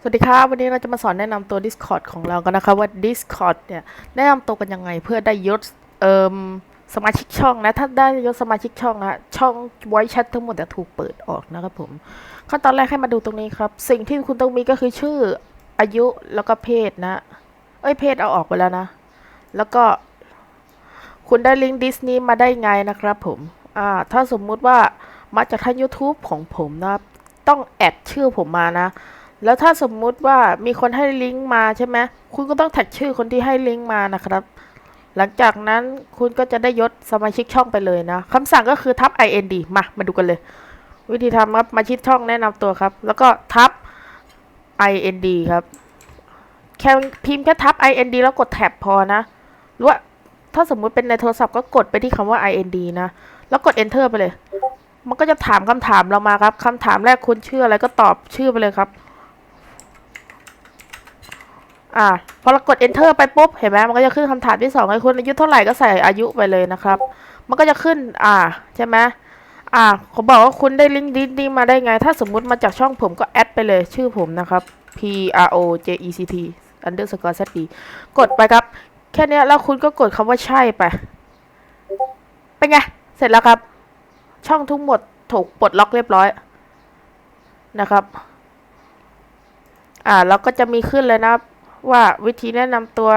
สวัสดีครับวันนี้เราจะมาสอนแนะนำตัว Discord ของเรากันนะครับว่า Discord เนี่ยแนะนำตัวกันยังไงเพื่อได้ยศเอ่มสมาชิกช่องนะถ้าได้ยศสมาชิกช่องนะช่องไว้แชททั้งหมดจะถูกเปิดออกนะครับผมขั้นตอนแรกให้มาดูตรงนี้ครับ สิ่งที่คุณต้องมีก็คือชื่ออายุแล้วก็เพศนะ เอ้ยเพศเอาออกไปแล้วนะ แล้วก็คุณได้ลิงก์ดิสนีย์มาได้ไงนะครับผมอ่าถ้าสมมุติว่ามาจากทาง YouTube ของผมนะต้องแอดชื่อผมมานะ แล้วถ้าสมมุติว่ามีคนให้ลิงก์มาใช่ไหมคุณก็ต้องแท็กชื่อคนที่ให้ลิงก์มานะครับ หลังจากนั้นคุณก็จะได้ยศสมาชิกช่องไปเลยนะคำสั่งก็คือทับ ind มา มาดูกันเลย วิธีทำครับมาชิดช่องแนะนำตัวครับ แล้วก็ทับ ind ครับ แค่พิมพ์แค่ทับ ind แล้วกดแท็บพอนะหรือว่าถ้าสมมุติเป็นในโทรศัพท์ก็กดไปที่คำว่า ind นะ แล้วกด enter ไปเลย มันก็จะถามคำถามเรามาครับคำถามแรกคุณชื่ออะไรก็ตอบชื่อไปเลยครับ อ่าพอเรากด enter ไปปุ๊บ เห็นไหมมันก็จะขึ้นคำถามที่สองให้คุณอายุเท่าไหร่ก็ใส่อายุไปเลยนะครับ มันก็จะขึ้น อ่า ใช่ไหมอ่าเขาบอกว่าคุณได้ลิงก์ดิสนีย์มาได้ไง ถ้าสมมุติมาจากช่องผมก็แอดไปเลยชื่อผมนะครับ p r o j e c t underscore z d กดไปครับ แค่นี้แล้วคุณก็กดคำว่าใช่ไป เป็นไง เสร็จแล้วครับ ช่องทั้งหมดถูกปลดล็อกเรียบร้อยนะครับ อ่า แล้วก็จะมีขึ้นเลยนะครับ ว่าวิธีแนะนำตัว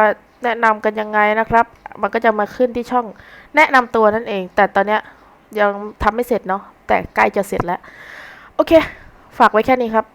แนะนำกันยังไงนะครับ มันก็จะมาขึ้นที่ช่องแนะนำตัวนั่นเอง แต่ตอนเนี้ยยังทำไม่เสร็จเนาะแต่ใกล้จะเสร็จแล้ว โอเค ฝากไว้แค่นี้ครับ